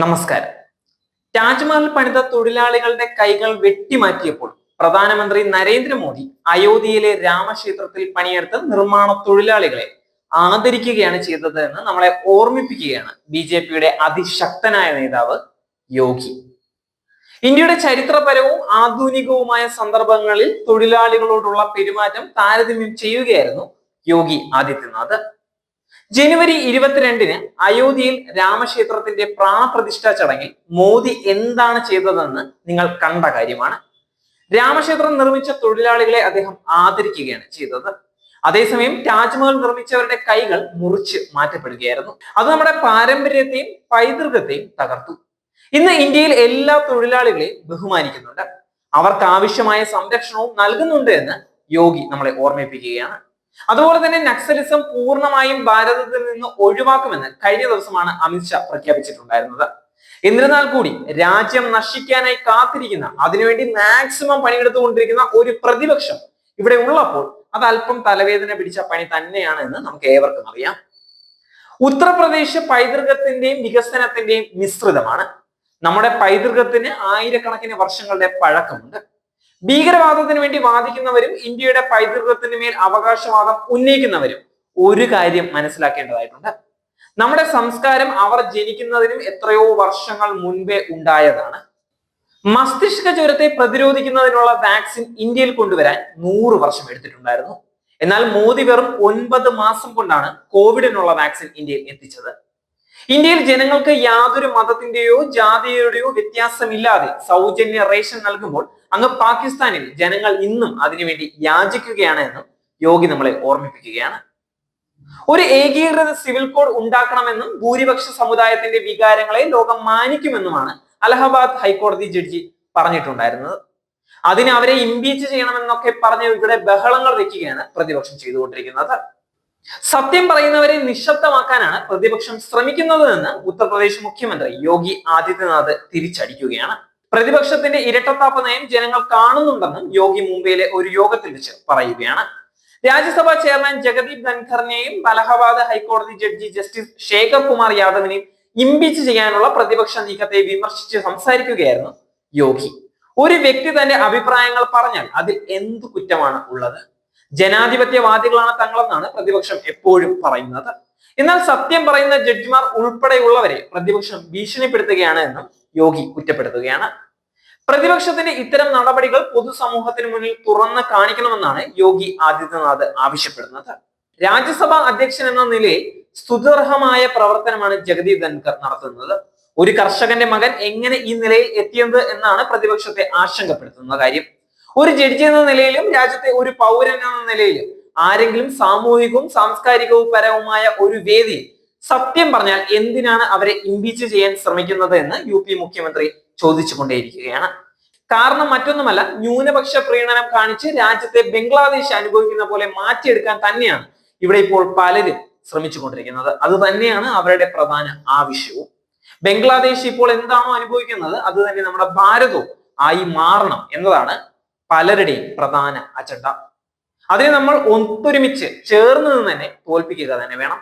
നമസ്കാരം. താജ്മഹൽ പണിത തൊഴിലാളികളുടെ കൈകൾ വെട്ടിമാറ്റിയപ്പോൾ പ്രധാനമന്ത്രി നരേന്ദ്രമോദി അയോധ്യയിലെ രാമക്ഷേത്രത്തിൽ പണിയെടുത്ത നിർമ്മാണ തൊഴിലാളികളെ ആദരിക്കുകയാണ് ചെയ്തത് എന്ന് നമ്മളെ ഓർമ്മിപ്പിക്കുകയാണ് ബി ജെ പിയുടെ അതിശക്തനായ നേതാവ് യോഗി. ഇന്ത്യയുടെ ചരിത്രപരവും ആധുനികവുമായ സന്ദർഭങ്ങളിൽ തൊഴിലാളികളോടുള്ള പെരുമാറ്റം താരതമ്യം ചെയ്യുകയായിരുന്നു യോഗി ആദിത്യനാഥ്. ജനുവരി ഇരുപത്തിരണ്ടിന് അയോധ്യയിൽ രാമക്ഷേത്രത്തിന്റെ പ്രാണപ്രതിഷ്ഠാ ചടങ്ങിൽ മോദി എന്താണ് ചെയ്തതെന്ന് നിങ്ങൾ കണ്ട കാര്യമാണ്. രാമക്ഷേത്രം നിർമ്മിച്ച തൊഴിലാളികളെ അദ്ദേഹം ആദരിക്കുകയാണ് ചെയ്തത്. അതേസമയം താജ്മഹൽ നിർമ്മിച്ചവരുടെ കൈകൾ മുറിച്ച് മാറ്റപ്പെടുകയായിരുന്നു. അത് നമ്മുടെ പാരമ്പര്യത്തെയും പൈതൃകത്തെയും തകർത്തു. ഇന്ന് ഇന്ത്യയിൽ എല്ലാ തൊഴിലാളികളെയും ബഹുമാനിക്കുന്നുണ്ട്. അവർക്ക് ആവശ്യമായ സംരക്ഷണവും നൽകുന്നുണ്ട് എന്ന് യോഗി നമ്മളെ ഓർമ്മിപ്പിക്കുകയാണ്. അതുപോലെ തന്നെ നക്സലിസം പൂർണമായും ഭാരതത്തിൽ നിന്ന് ഒഴിവാക്കുമെന്ന് കഴിഞ്ഞ ദിവസമാണ് അമിത്ഷാ പ്രഖ്യാപിച്ചിട്ടുണ്ടായിരുന്നത്. എന്നിരുന്നാൽ കൂടി രാജ്യം നശിക്കാനായി കാത്തിരിക്കുന്ന അതിനുവേണ്ടി മാക്സിമം പണിയെടുത്തുകൊണ്ടിരിക്കുന്ന ഒരു പ്രതിപക്ഷം ഇവിടെ ഉള്ളപ്പോൾ അത് അല്പം തലവേദന പിടിച്ച പണി തന്നെയാണ് എന്ന് നമുക്ക് ഏവർക്കും അറിയാം. ഉത്തർപ്രദേശ് പൈതൃകത്തിന്റെയും വികസനത്തിന്റെയും മിശ്രിതമാണ്. നമ്മുടെ പൈതൃകത്തിന് ആയിരക്കണക്കിന് വർഷങ്ങളുടെ പഴക്കമുണ്ട്. ഭീകരവാദത്തിന് വേണ്ടി വാദിക്കുന്നവരും ഇന്ത്യയുടെ പൈതൃകത്തിന് മേൽ അവകാശവാദം ഉന്നയിക്കുന്നവരും ഒരു കാര്യം മനസ്സിലാക്കേണ്ടതായിട്ടുണ്ട്. നമ്മുടെ സംസ്കാരം അവർ ജനിക്കുന്നതിനും എത്രയോ വർഷങ്ങൾ മുൻപേ ഉണ്ടായതാണ്. മസ്തിഷ്ക ജ്വരത്തെ പ്രതിരോധിക്കുന്നതിനുള്ള വാക്സിൻ ഇന്ത്യയിൽ കൊണ്ടുവരാൻ നൂറ് വർഷം എടുത്തിട്ടുണ്ടായിരുന്നു. എന്നാൽ മോദി വെറും ഒൻപത് മാസം കൊണ്ടാണ് കോവിഡിനുള്ള വാക്സിൻ ഇന്ത്യയിൽ എത്തിച്ചത്. ഇന്ത്യയിൽ ജനങ്ങൾക്ക് യാതൊരു മതത്തിന്റെയോ ജാതിയുടെയോ വ്യത്യാസമില്ലാതെ സൗജന്യ റേഷൻ നൽകുമ്പോൾ അങ്ങ് പാകിസ്ഥാനിൽ ജനങ്ങൾ ഇന്നും അതിനുവേണ്ടി യാചിക്കുകയാണ് എന്നും യോഗി നമ്മളെ ഓർമ്മിപ്പിക്കുകയാണ്. ഒരു ഏകീകൃത സിവിൽ കോഡ് ഉണ്ടാക്കണമെന്നും ഭൂരിപക്ഷ സമുദായത്തിന്റെ വികാരങ്ങളെ ലോകം മാനിക്കുമെന്നുമാണ് അലഹബാദ് ഹൈക്കോടതി ജഡ്ജി പറഞ്ഞിട്ടുണ്ടായിരുന്നത്. അതിന് അവരെ ഇംപീച്ച് ചെയ്യണമെന്നൊക്കെ പറഞ്ഞ് ഇവിടെ ബഹളങ്ങൾ വെക്കുകയാണ് പ്രതിപക്ഷം ചെയ്തുകൊണ്ടിരിക്കുന്നത്. സത്യം പറയുന്നവരെ നിശബ്ദമാക്കാനാണ് പ്രതിപക്ഷം ശ്രമിക്കുന്നത് എന്ന് ഉത്തർപ്രദേശ് മുഖ്യമന്ത്രി യോഗി ആദിത്യനാഥ് തിരിച്ചടിക്കുകയാണ്. പ്രതിപക്ഷത്തിന്റെ ഇരട്ടത്താപ്പ് നയം ജനങ്ങൾ കാണുന്നുണ്ടെന്നും യോഗി മുംബൈയിലെ ഒരു യോഗത്തിൽ വെച്ച് പറയുകയാണ്. രാജ്യസഭാ ചെയർമാൻ ജഗദീപ് ധൻഖറിനെയും അലഹബാദ് ഹൈക്കോടതി ജഡ്ജി ജസ്റ്റിസ് ശേഖർ കുമാർ യാദവിനെയും ഇംപീച്ച് ചെയ്യാനുള്ള പ്രതിപക്ഷ നീക്കത്തെ വിമർശിച്ച് സംസാരിക്കുകയായിരുന്നു യോഗി. ഒരു വ്യക്തി തന്റെ അഭിപ്രായങ്ങൾ പറഞ്ഞാൽ അതിൽ എന്തു കുറ്റമാണ് ഉള്ളത്? ജനാധിപത്യവാദികളാണ് തങ്ങളെന്നാണ് പ്രതിപക്ഷം എപ്പോഴും പറയുന്നത്. എന്നാൽ സത്യം പറയുന്ന ജഡ്ജിമാർ ഉൾപ്പെടെയുള്ളവരെ പ്രതിപക്ഷം ഭീഷണിപ്പെടുത്തുകയാണ് എന്നും യോഗി കുറ്റപ്പെടുത്തുകയാണ്. പ്രതിപക്ഷത്തിന്റെ ഇത്തരം നടപടികൾ പൊതുസമൂഹത്തിന് മുന്നിൽ തുറന്ന് കാണിക്കണമെന്നാണ് യോഗി ആദിത്യനാഥ് ആവശ്യപ്പെടുന്നത്. രാജ്യസഭാ അധ്യക്ഷൻ എന്ന നിലയിൽ സ്തുതർഹമായ പ്രവർത്തനമാണ് ജഗദീപ് ധൻകർ നടത്തുന്നത്. ഒരു കർഷകന്റെ മകൻ എങ്ങനെ ഈ നിലയിൽ എത്തിയത് എന്നാണ് പ്രതിപക്ഷത്തെ ആശങ്കപ്പെടുത്തുന്ന കാര്യം. ഒരു ജഡ്ജി എന്ന നിലയിലും രാജ്യത്തെ ഒരു പൗരൻ എന്ന നിലയിലും ആരെങ്കിലും സാമൂഹികവും സാംസ്കാരികവും പരവുമായ ഒരു വേദി സത്യം പറഞ്ഞാൽ എന്തിനാണ് അവരെ ഇംപീച്ച് ചെയ്യാൻ ശ്രമിക്കുന്നത് എന്ന് യു പി മുഖ്യമന്ത്രി ചോദിച്ചുകൊണ്ടേയിരിക്കുകയാണ്. കാരണം മറ്റൊന്നുമല്ല ന്യൂനപക്ഷ പ്രീണനം കാണിച്ച് രാജ്യത്തെ ബംഗ്ലാദേശ് അനുഭവിക്കുന്ന പോലെ മാറ്റിയെടുക്കാൻ തന്നെയാണ് ഇവിടെ ഇപ്പോൾ പലരും ശ്രമിച്ചുകൊണ്ടിരിക്കുന്നത്. അത് തന്നെയാണ് അവരുടെ പ്രധാന ആവശ്യവും. ബംഗ്ലാദേശ് ഇപ്പോൾ എന്താണോ അനുഭവിക്കുന്നത് അത് തന്നെ നമ്മുടെ ഭാരതവും ആയി മാറണം എന്നതാണ് പലരുടെയും പ്രധാന അജണ്ട അതിനെ നമ്മൾ ഒത്തൊരുമിച്ച് ചേർന്ന് നിന്ന് തന്നെ തോൽപ്പിക്കുക തന്നെ വേണം.